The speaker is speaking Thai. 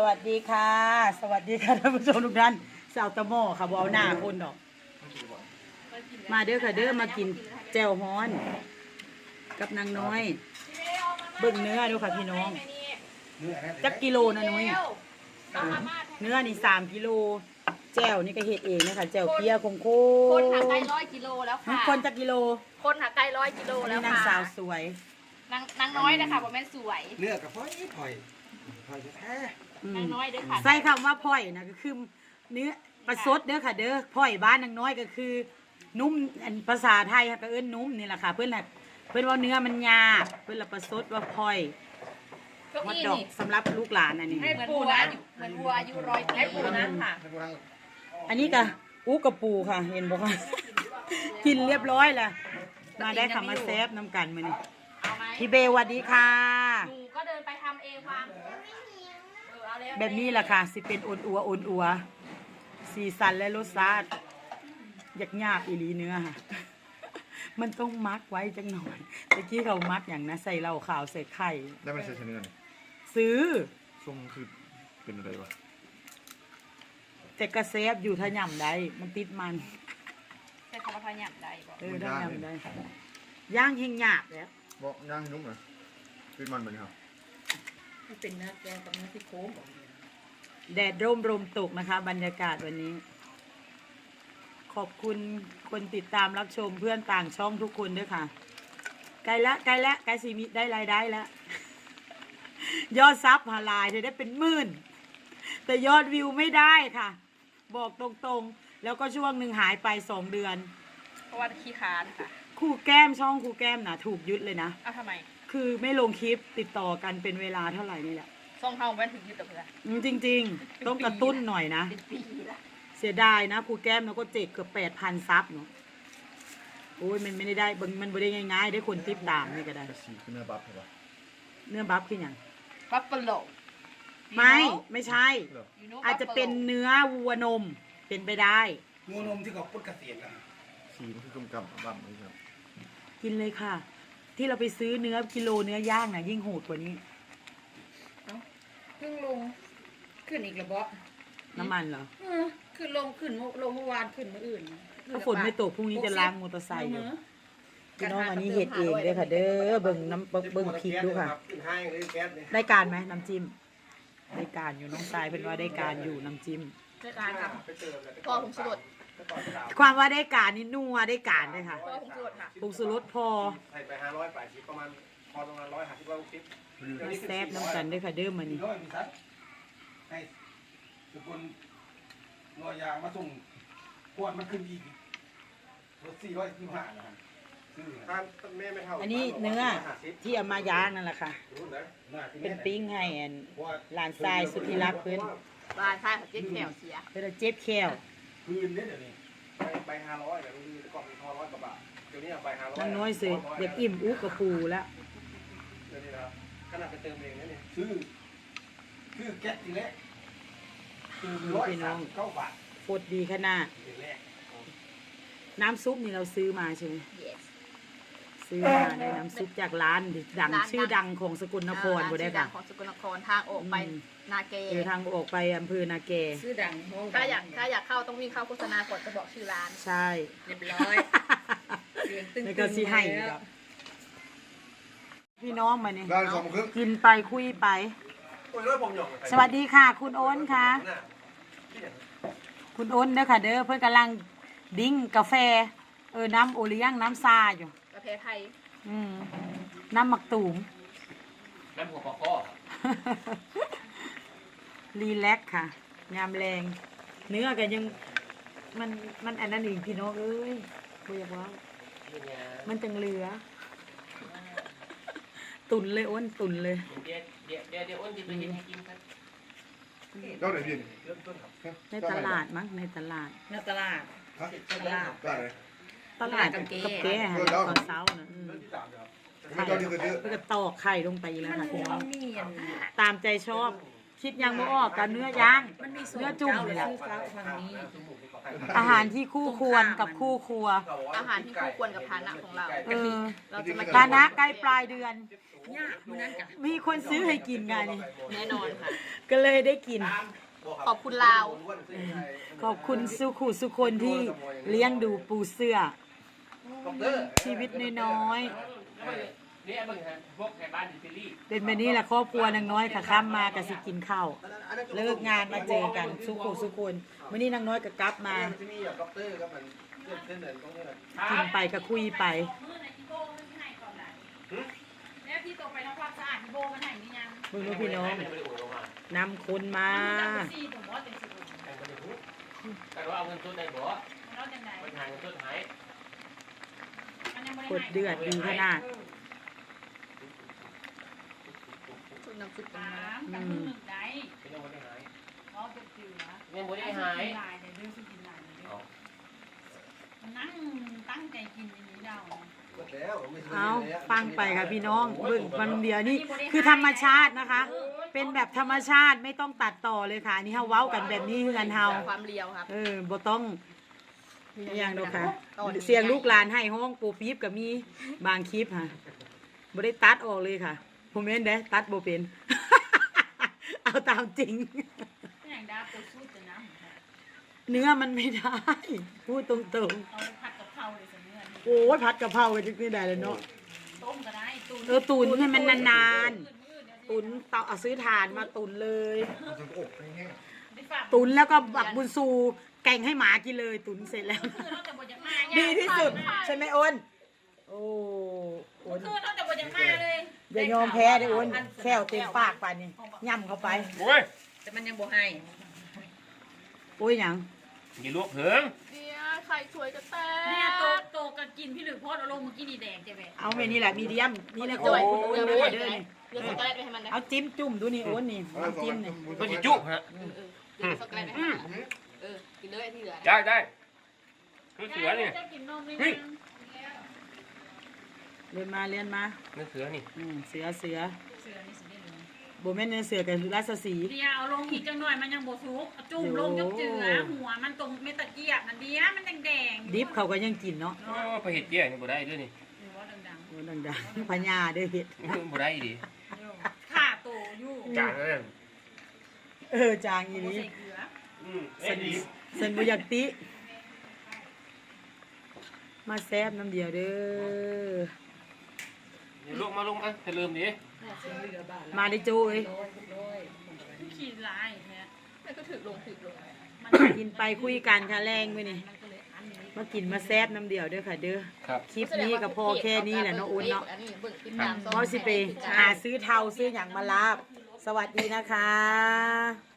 สวัสดีค่ะ สวัสดีค่ะท่านผู้ชมทุกท่านสาวตะโมค่ะบเอาหน้าคนดอก มาเด้อค่ะเด้อมากินแจ่วฮ้อน กับนางน้อย เบิ่งเนื้อดูค่ะพี่น้องจักกิโลนะนุ้ยเนื้อนี่สามกิโลแจ่วนี่ก็เฮ็ดเองนะคะแจ่วเปียคงโคคนหาไกลร้อยกิโลแล้วค่ะคนจักกิโล คนหาไกลร้อยกิโลอันแล้นี้วนางค่ะสาวสวยนางนางน้อยนะคะบอกแม่นสวยเลือกกับพ่อยพ่อยพ่อยแท้ อืม นางน้อยเด้วยค่ะใส่คำว่าพ่อยนะก็คือเนื้อประสดเด้อค่ะ เด้อพ่อยบ้านนางน้อยก็คือ นุ่มอันภาษาไทยค่ะก็เอิ้นนุ่มนี่แหละค่ะ เพื่อนน่ะเพื่อนว่าเนื้อมันยากเพื่อนละประสดว่าพ่อยเก้าฮอตอี้ดอกนี่สำหรับลูกหลานอันนี้เหมือนวัวอายุเหมือนวัวอายุร้อยปีให้ปูนะค่ะท่านผู้ชมอันนี้ก็อู้กระปูค่ะ เห็นบอกว่า กินเรียบร้อยแล้วมาได้ค่ะมาแซฟน้ำกันมานี่เอาไหมพี่เบลสวัสดีค่ะ หนูก็เดินไปทำเองวาง แบบนี้แหละค่ะ สิเป็นอนอัวอนอัว สีสันและรสชาติอยากยากอีหลีเนื้อค่ะ มันต้องมักไว้จังหน่อยตะกี้เขามักอย่างนะใส่เหล้าขาวใส่ไข่ ได้มาใช้ชนิดนี้ซื้อทรงคือเป็นอะไรวะแต่กระเซฟอยู่ถ้าย่ำได้มันติดมันใช้คำว่าทาหยับได้บอกเออถ้าย่ำได้ย่างเฮงหยาบแล้วบอกย่างให้นุ่มหน่อยเป็นมันเป็นครับ เป็นเนื้อแกงกับเนื้อที่โค้งแดดร่มลมตกนะคะ บรรยากาศวันนี้ ขอบคุณคนติดตามรับชมเพื่อนต่างช่องทุกคนด้วยค่ะใกล้ละใกล้ละใกล้สีมิได้รายได้แล้ว ยอดซับหาลายเธอได้เป็นหมื่น แต่ยอดวิวไม่ได้ค่ะ บอกตรงๆ แล้วก็ช่วงหนึ่งหายไปสองเดือน เพราะว่าขี้ค้านค่ะคู่แก้มช่องคู่แก้มนะถูกยึดเลยนะ เอาทำไม คือไม่ลงคลิปติดต่อกันเป็นเวลาเท่าไหร่นี่แหละทรงเฮาแว่นถึงยึดกับเพื่อนอืมจริง ๆ ต้องกระตุ้นหน่อยนะ เป็นปีละเสียดายนะครูแก้มเราก็เจ็กเกือบแปดพันซับเนาะโอ้ยมันไม่ได้ได้เบิ่งมันไม่ได้ง่ายๆ ได้คนติดตามนี่ก็ได้กระสีคือเนื้อบัฟใช่ปะเนื้อบัฟคืออย่างบัฟฟาโลไม่ ไม่ใช่เหรออาจจะเป็นเนื้อวัวนมเป็นไปได้ งูนมที่เขาพุดเกษียณนะสีมันคือกำกับบัฟเลยครับ กินเลยค่ะ ที่เราไปซื้อเนื้อกิโลเนื้อย่างน่ะยิ่งโหดกว่านี้เพิ่งลง ขึ้นอีกระเบาะน้ำมันเหรอเออขึ้นลงขึ้นเมื่อลงเมื่อวานขึ้นเมื่ออื่นถ้าฝนไม่ตกพรุ่งนี้จะล้างมอเตอร์ไซค์อยู่เออพี่น้องอันนี้เห็ดเองเลยค่ะ เด้อเบิ่งน้ำเบิ่งเบิ่งพริกดูค่ะขึ้นให้เลยแก๊สเนี่ยได้การไหมน้ำจิ้มได้การอยู่น้องทรายเป็นว่าได้การอยู่น้ำจิ้ม ด้วยการค่ะ ไปเจอเลยพอผมสลดตอนเช้าความว่าได้การนี่นัวได้การเลยค่ะพอผมสลดค่ะปรุงสุรสพอใส่ไปห้าร้อยแปดสิบประมาณพอประมาณร้อยห้าสิบร้อยหกสิบมาแซบน้ำกันด้วยค่ะเด้อมันมีนี่ร้อยมีสักให้ทุกคนรอยางมาส่งขวดมันขึ้นอีกรถสี่ร้อยยี่สิบห้านะครับซื้อทานแม่ไม่เท่าอันนี้เนื้อที่เอามาย่างนั่นแหละค่ะเป็นปิ้งให้อันหลานทรายสุดที่รักเพิ่น บ้านชายของเจ๊แขวเสียเพิ่นเอาเจ็ดแควคืนเนี่ยเดี๋ยวนี้ไปไปห้าร้อยแต่ลุงดีก่อนมีพอร้อยกว่าบาทเดี๋ยวนี้เอาไปห้าร้อยนั่งน้อยสิเด็กอิ่มอุกกระปูแล้วเดี๋ยวนี้นะครับขนาดไปเติมเองนะเนี่ยซื้อซื้อแก๊สทีแรกคือร้อยสามสิบเก้าบาทโคตรดีขนาดทีแรกน้ำซุปนี่เราซื้อมาใช่ไหม yes ซื้อมาได้น้ำซุปจากร้านดังร้านดัง ชื่อดังของสกลนครบ่ได้ค่ะชื่อดังของสกลนครทางออกไปอืม นาเกเออทางออกไปอำเภอนาแกชื่อดังโมงถ้าอยากถ้าอยากเข้าต้องวิ่งเข้าโฆษณาก่อนจะบอกชื่อร้าน ใช่ เรียบร้อยเสียงตึ้งๆแล้วก็สิให้แล้วครับพี่น้องมาเนี่ยได้สองโมงครึ่งกินไปคุยไปโอ้ยร้อยผมหยองสวัสดีค่ะ คุณโอนค่ะ คุณโอนเด้อค่ะเด้อเพื่อนกำลังดิ้งกาแฟ เออน้ำโอเลี้ยงน้ำซาอยู่ กาแฟไทยอืมน้ำหมักตูม น้ำหัวปลาข้อครับรีแลกซ์ค่ะยามแรง เนื้อกันยัง มันมันอันนั้นอีกพี่น้องเอ้ยคุยากว่ามันจังเหลือ ตุนเลยอ้นตุนเลย เดี๋ยวเดี๋ยวเดี๋ยวเดี๋ยวอ้นจะไปเห็นให้กินครับเจ้าไหนพี่ในตลาดมั้งในตลาด ในตลาดฮะตลาดได้เลย ตลาดกับแก้กับแก้ฮะเออแล้วตอนเช้านะอืมไม่เจ้าที่เคยซื้อเพื่อตอกไข่ลงไปแล้วมันค่ะพี่น้องมีอันตามใจชอบ คิดยังไม่ออกกับเนื้อย่างมันมีสูตเนื้อรจุ่มเจ้านี่เลยแหละ ชื่อฟ้าฟังนี้ อาหารที่คู่ควรกับคู่ครัวอาหารที่คู่ควรกับฐานะของเรา เออเราจะมาฐานะใกล้ปลายเดือน ยากมื้อนั้นกะมีคนซื้อให้กินไงนี่แน่นอนค่ะ ก็เลยได้กิน ขอบคุณลาว ขอบคุณสุขุสุคนที่เลี้ยงดูปูเสื้อ ชีวิตน้อยนี่เบิ่งฮะพวกในบ้านอิตาลีๆเป็นแบบนี้แหละครอบครัวนางน้อยค่ะข้ามมากับสิกินข้าวเลิกงานมาเจอกันสุขุสุคนมื่อนี้นางน้อยก็กลับมาที่นี่อะด็อกเตอร์ครับมันเส้นเส้นเดินตรงนี้แหละกินไปก็คุยไป มือในที่โบมันที่ไหนก่อนไหนแล้วพี่ตกไปทำความสะอาดที่โบมันไหนนี่ยังเบิ่งดูพี่น้องไม่ได้อุ่นลงมานำคนมามันซีผมว่าเป็นสิบแต่ไม่ได้รู้แต่ว่าเอาเงินต้นได้บ่มันรอดยังไงมันหาเงินต้นหายมันยังไม่ กได้ดเดือดดีขนาดชุดน้ำซุปกันสามามกับมือหนึ่งได้ยังไม่ได้หายรอเป็นจืดนะยังไม่ได้หายลายเดี๋ยวเรื่องสุกินลายเดี๋ยวเอานั่งตั้งใจกินอย่างนี้เดาหมดแล้วไม่ซื้เอาฟังไปค่ะพี่น้องเบิ่งมันเดียวนี่คือธรรมชาตินะคะ เป็นแบบธรรมชาติไม่ต้องตัดต่อเลยค่ะอันนี้เฮาเว้ากันแบบนี้คือกันเฮาความเลียวครับเออบ่ต้อง อหย่างเดียวค่ะ เสียงลูกหลานให้ห้องปูปี๊บกับมีบางคลิปค่ะบ่ได้ตัดออกเลยค่ะผมเห็นเด้ตัดบ่เป็น เอาตามจริง อย่างดาปูสู้จะน้ำเนื้อมันไม่ได้ พูดตรงเอาผัดกะเพราเลยสิเนื้อๆโอ้ยผัดกะเพรากันไม่ได้เลยเนาะ ต้มก็ได้ตุนเออตุนให้มันนานตุนๆตุนเตาเอาซื้อถ่านมาตุนเลยถึงอกแห้งตุนแล้วก็บักบุญซู แกงให้หมากินเลยตุนเสร็จแล้ว คือเราแต่บจะมาดีที่สุด ใช่ไหมอ้นโอ้อ้นคือเราแต่บจะมาเลยอย่ายอมแพ้เด้ออ้นแค่วเต็มปากป่านนี้ย่ำเข้าไปโอ้ยแต่มันยังบ่ให้โอ้ยหยังอย่าลวกเหิงเดี๋ยวไข่สวยจะแตเนี่ยโตกโตกันกินพี่หรือพอดเอาลงเมื่อกี้นี่แดงใช่ไหมเอาไปนี่แหละมีเดียมนี่แหละโอ้ยโอ้ยเดี๋ยวเด้ไปอเดี๋ยวนี่เดี๋ยวช็อกโกแลตไปให้มันนะเอาจิ้มจุ่มดูนี่โอ้นนี่ๆเอาน้ำจิ้มนี่ก็จะจุฮะเออเดี๋ยวช็อกโกแลตไปให้มันนะ เออ กินเลยที่เหลือได้ได้คือเสือนี่ จะกินนมเลยเฮ้ยเรียนมาเรียนมานี่เสือนี่อืมเสือเสือเสือนี่สิได้เลยโบแม่นเนื้อเสือกับราชสีห์ เดียวเอาลงอีกจังหน่อยมันยังโบซุกเอาจุ่มลงจังเจือหัวมันตรงเมตะเกียบมันเดียมันแดงแดงดิฟเขาก็ยังกินเนาะโอ้ไปเห็ดเจี๊ยนี่บ่ได้ด้วยนี่หรือว่าดังโอ้ดังๆพญาเด้อเห็ดบ่ได้ดิๆข่าโตอยู่จางนั่นเออจางอีโบนี้ใส่เกลื ออืมสัเอ็นดดีสันบุยักติ มาแซบน้ำเดียวเด้ออย่าลวกมาลงอะจะลืมดิมาได้โจ้เอ้ยขี้ลายแท้มันก็ถือลงถือลงกินไปคุยกันค่ะแรงไปนี่มากินมาแซบน้ำเดียวเด้อค่ะเด้อครับคลิปนี้ก็พอแค่นี้แหละเนาะอุ่นเนาะอันนี้เบิ่งติดตามเพราะสิไปหาซื้อเทาซื้ออย่างมาลาบ สวัสดีนะคะ